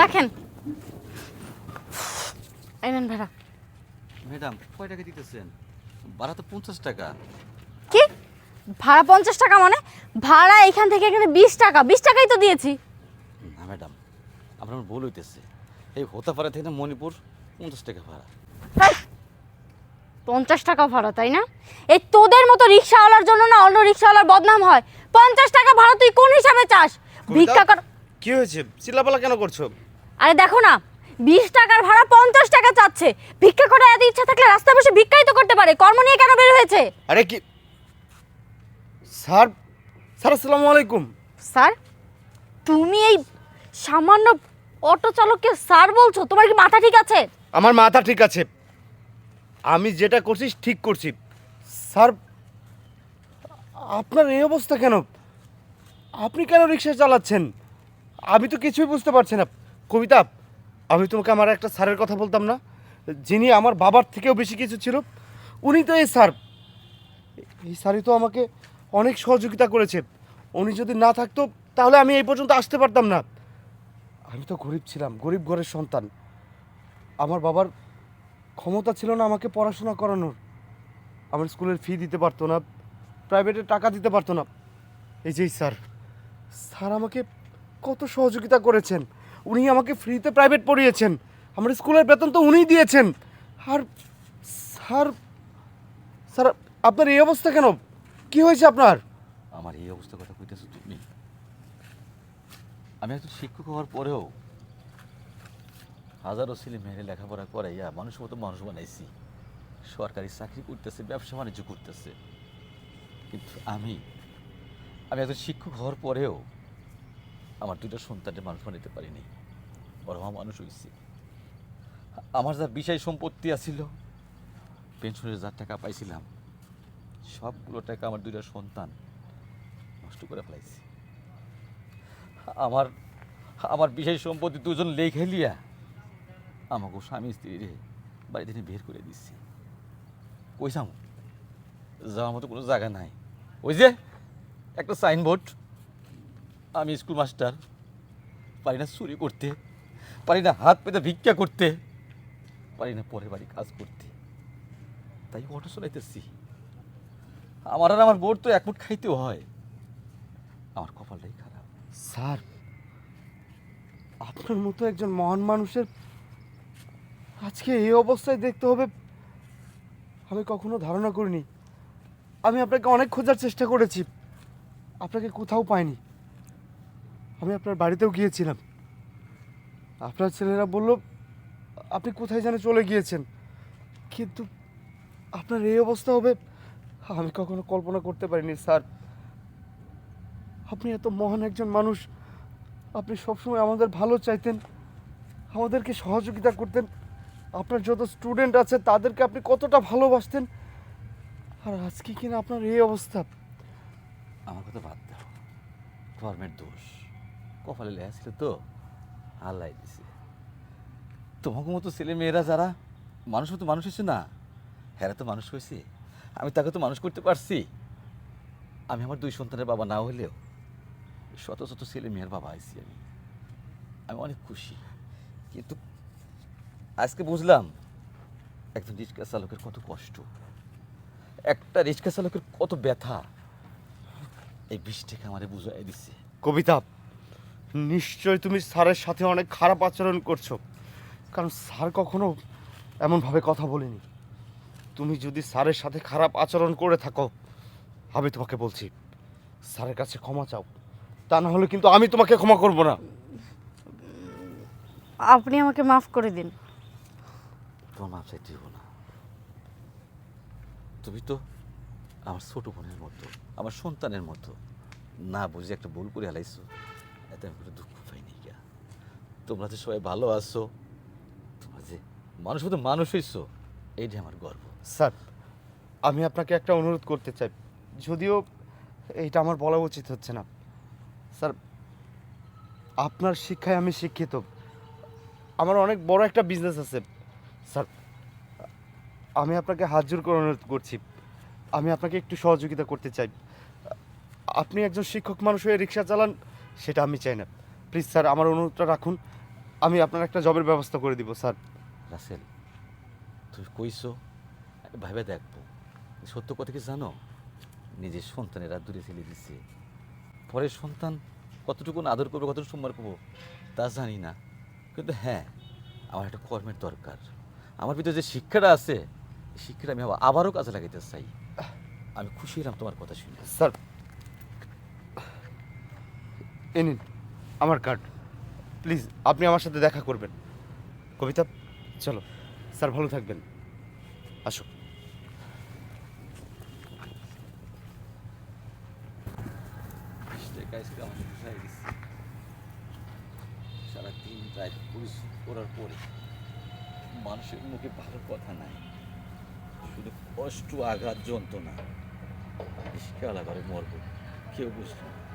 রাখেন। এই নেন ভাড়া ম্যাডাম কয় টাকা দিতেছেন? ভাড়া তো পঞ্চাশ টাকা। কি? ভাড়া পঞ্চাশ টাকা মানে? ভাড়া এখান থেকে এখানে বিশ টাকা। বিশ টাকাই তো দিয়েছি। না ম্যাডাম আপনার ভুল হইতেছে। এই হোতাপাড়া থেকে মণিপুর পঞ্চাশ টাকা ভাড়া। পঞ্চাশ টাকা ভাড়া তাই না? এই তোদের মতো রিক্সাওয়ালার জন্য না অন্য রিক্সাওয়ালার বদনাম হয়? পঞ্চাশ টাকা ভাড়া তুই কোন হিসাবে চাস? ভিক্ষা কর কি হয়েছে? চিল্লাপালা কেন করছ? আরে দেখো না বিশ টাকার ভাড়া পঞ্চাশ টাকা চাচ্ছে। ভিক্ষা করার এত ইচ্ছা থাকলে রাস্তায় বসে ভিক্ষাই তো করতে পারে। কর্ম নিয়ে কেন বের হয়েছে? আরে কি? স্যার স্যার আসসালামু আলাইকুম। স্যার তুমি এই সামান্য অটো চালককে স্যার বলছো? তোমার কি মাথা ঠিক আছে? আমার মাথা ঠিক আছে। আমি যেটা করছি ঠিক করছি। স্যার আপনার এই অবস্থা কেন? আপনি কেন রিক্সা চালাচ্ছেন? আমি তো কিছুই বুঝতে পারছি না। কবিতা, আমি তোমাকে আমার একটা স্যারের কথা বলতাম না। যিনি আমার বাবার থেকেও বেশি কিছু ছিল, উনি তো এই স্যার। এই স্যারই তো আমাকে অনেক সহযোগিতা করেছে। উনি যদি না থাকতো, তাহলে আমি এই পর্যন্ত আসতে পারতাম না। আমি তো গরিব ছিলাম, গরিব ঘরের সন্তান। আমার বাবার ক্ষমতা ছিল না আমাকে পড়াশোনা করানোর। আমার স্কুলের ফি দিতে পারতো না, প্রাইভেটে টাকা দিতে পারতো না। এই যে স্যার স্যার আমাকে কত সহযোগিতা করেছেন। উনি আমাকে ফ্রিতে প্রাইভেট পড়িয়েছেন। আমার স্কুলের বেতন তো উনিই দিয়েছেন। আর স্যার স্যার, আপনার এই অবস্থা কেন? কি হয়েছে আপনার? আমার এই অবস্থা কথা কইতেছো তুমি? আমি একজন শিক্ষক হওয়ার পরেও হাজারো ছেলে মেয়েরে লেখাপড়া করাইয়া মানুষের মতো মানুষ বানাইছি। সরকারি চাকরি করতেছে, ব্যবসা বাণিজ্য করতেছে। কিন্তু আমি আমি একজন শিক্ষক হওয়ার পরেও আমার দুটো সন্তানের মানুষ বানাইতে পারিনি। বড় মা মানুষ হয়েছি আমার যা বিষয় সম্পত্তি আছিল, পেনশনের যার টাকা পাইছিলাম, সবগুলো টাকা আমার দুইটা সন্তান নষ্ট করে ফেলাইছি। আমার আমার বিশেষ সম্পত্তি দুজন লেখে লিয়া আমাকে স্বামী স্ত্রী রে বাড়ি থেকে বের করে দিচ্ছি কইসাম যাওয়ার মতো কোনো জায়গা নাই। ওই যে একটা সাইনবোর্ড। আমি স্কুল মাস্টার পারি না চুরি করতে, পারি না হাত পেতে ভিক্ষা করতে, পারি না পরের বাড়ি কাজ করতে। তাই অটো চলাইতেছি। আমার আর আমার বোর তো এক মুঠ খাইতেও হয়। আমার কপালটাই খারাপ। স্যার, আপনার মতো একজন মহান মানুষের আজকে এই অবস্থায় দেখতে হবে, আমি কখনো ধারণা করিনি। আমি আপনাকে অনেক খোঁজার চেষ্টা করেছি। আপনাকে কোথাও পাইনি। আমি আপনার বাড়িতেও গিয়েছিলাম। আপনার ছেলেরা বলল, আপনি কোথায় যেন চলে গিয়েছেন? কিন্তু আপনার এই অবস্থা হবে, আমি কখনো কল্পনা করতে পারিনি, স্যার। আপনি এত মহান একজন মানুষ। আপনি সবসময় আমাদের ভালো চাইতেন, আমাদেরকে সহযোগিতা করতেন। আপনার যত স্টুডেন্ট আছে, তাদেরকে আপনি কতটা ভালোবাসতেন। আর আজকে কিনা আপনার এই অবস্থা। আমার কথা বাদ দাও। কর্মের দোষ। কপালে লেখা ছিল তো আল্লাহ দিছে। তোমাকে মতো ছেলে মেয়েরা যারা, মানুষ মতো মানুষ হয়েছে না। হ্যাঁ তো মানুষ হয়েছে। আমি তাকে তো মানুষ করতে পারছি। আমি আমার দুই সন্তানের বাবা না হলেও শত শত ছেলে মেয়ের বাবা আইছি আমি। আমি অনেক খুশি। কিন্তু আজকে বুঝলাম একজন রিক্সা চালকের কত কষ্ট। একটা রিক্সা চালকের কত ব্যথা। এই বৃষ্টিকে আমাদের বুঝাই দিচ্ছে কবিতা নিশ্চয় তুমি স্যারের সাথে অনেক খারাপ আচরণ করছ। কারণ স্যার কখনো এমনভাবে কথা বলেনি। তুমি যদি স্যারের সাথে খারাপ আচরণ করে থাকো আমি তোমাকে বলছি স্যারের কাছে ক্ষমা চাও। তা না হলে কিন্তু আমি তোমাকে ক্ষমা করব না। আপনি আমাকে মাফ করে দিন। তোমার মাপ চাইতে হব না। তুমি তো আমার ছোট বোনের মতো আমার সন্তানের মতো। না বুঝে একটা ভুল করে হালাইছো। এতে আমি কোনো দুঃখ পাইনি গিয়া। তোমরা যে সবাই ভালো আছো, তোমরা যে মানুষ মতো মানুষ হইছো, এইটাই আমার গর্ব। স্যার, আমি আপনাকে একটা অনুরোধ করতে চাই। যদিও এইটা আমার বলা উচিত হচ্ছে না। স্যার, আপনার শিক্ষায় আমি শিক্ষিত। আমার অনেক বড় একটা বিজনেস আছে। স্যার, আমি আপনাকে হাত জোর করে অনুরোধ করছি। আমি আপনাকে একটু সহযোগিতা করতে চাই। আপনি একজন শিক্ষক মানুষ হয়ে রিক্সা চালান সেটা আমি চাই না। প্লিজ স্যার আমার অনুরোধটা রাখুন। আমি আপনার একটা জবের ব্যবস্থা করে দিব স্যার রাসেল তুমি কইছো ভাবে দেখব। সত্য কথা কি জানো? নিজের সন্তানেরা দূরে ফেলে দিচ্ছে পরের সন্তান কতটুকু আদর করব কতটুকু সম্মান করব তা জানি না। কিন্তু হ্যাঁ আমার একটা কর্মের দরকার। আমার ভিতরে যে শিক্ষাটা আছে শিক্ষাটা আমি আবার- আবারও কাজে লাগাইতে চাই। আমি খুশি হলাম তোমার কথা শুনে। স্যার এ নিন, আমার কার্ড প্লিজ আপনি আমার সাথে দেখা করবেন। কবিতা, চলো। স্যার, ভালো থাকবেন। আসো। আমার সারাদিন রাত পরিশ্রম করার পরে মানুষের মুখে ভালো কথা নাই। শুধু কষ্ট, আঘাত, যন্ত্রণা। রিস্কাওয়ালা ঘরে মরবো। কেউ বুঝলো না।